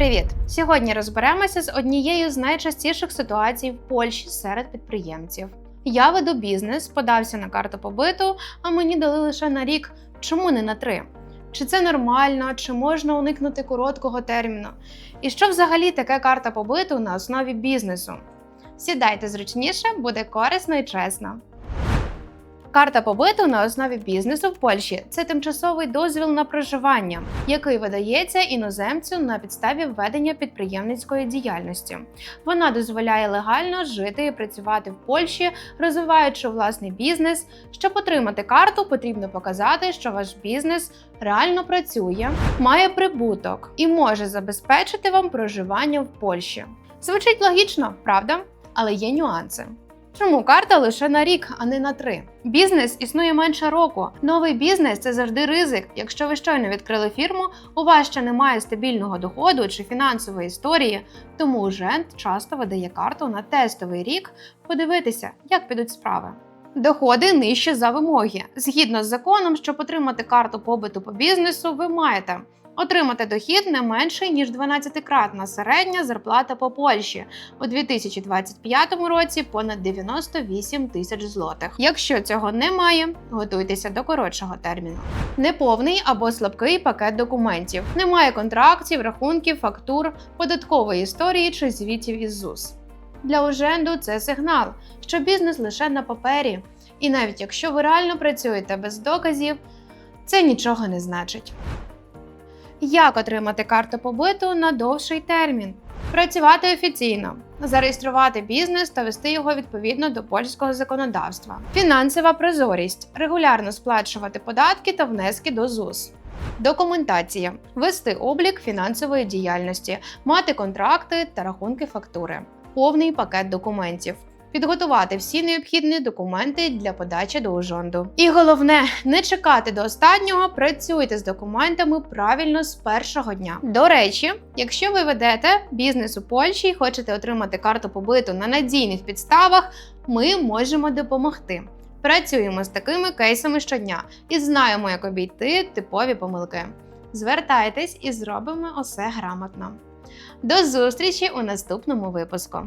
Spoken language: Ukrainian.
Привіт! Сьогодні розберемося з однією з найчастіших ситуацій в Польщі серед підприємців. Я веду бізнес, подався на карту побиту, а мені дали лише на рік. Чому не на три? Чи це нормально, чи можна уникнути короткого терміну? І що взагалі таке карта побиту на основі бізнесу? Сідайте зручніше, буде корисно і чесно. Карта побиту на основі бізнесу в Польщі це тимчасовий дозвіл на проживання, який видається іноземцю на підставі ведення підприємницької діяльності. Вона дозволяє легально жити і працювати в Польщі, розвиваючи власний бізнес. Щоб отримати карту, потрібно показати, що ваш бізнес реально працює, має прибуток і може забезпечити вам проживання в Польщі. Звучить логічно, правда? Але є нюанси. Чому карта лише на рік, а не на три? Бізнес існує менше року. Новий бізнес це завжди ризик. Якщо ви щойно відкрили фірму, у вас ще немає стабільного доходу чи фінансової історії, тому Ужент часто видає карту на тестовий рік подивитися, як підуть справи. Доходи нижче за вимоги. Згідно з законом, щоб отримати карту побиту по бізнесу, ви маєте отримати дохід не менший ніж 12-кратна середня зарплата по Польщі у 2025 році понад 98 тисяч злотих. Якщо цього немає, готуйтеся до коротшого терміну. Неповний або слабкий пакет документів. Немає контрактів, рахунків, фактур, податкової історії чи звітів із ЗУС. Для Уженду це сигнал, що бізнес лише на папері. І навіть якщо ви реально працюєте без доказів, це нічого не значить. Як отримати карту побиту на довший термін? Працювати офіційно, зареєструвати бізнес та вести його відповідно до польського законодавства. Фінансова прозорість, регулярно сплачувати податки та внески до ЗУС. Документація, вести облік фінансової діяльності, мати контракти та рахунки фактури, повний пакет документів. Підготувати всі необхідні документи для подачі до ужонду. І головне, не чекати до останнього, працюйте з документами правильно з першого дня. До речі, якщо ви ведете бізнес у Польщі і хочете отримати карту побиту на надійних підставах, ми можемо допомогти. Працюємо з такими кейсами щодня і знаємо, як обійти типові помилки. Звертайтесь і зробимо усе грамотно. До зустрічі у наступному випуску.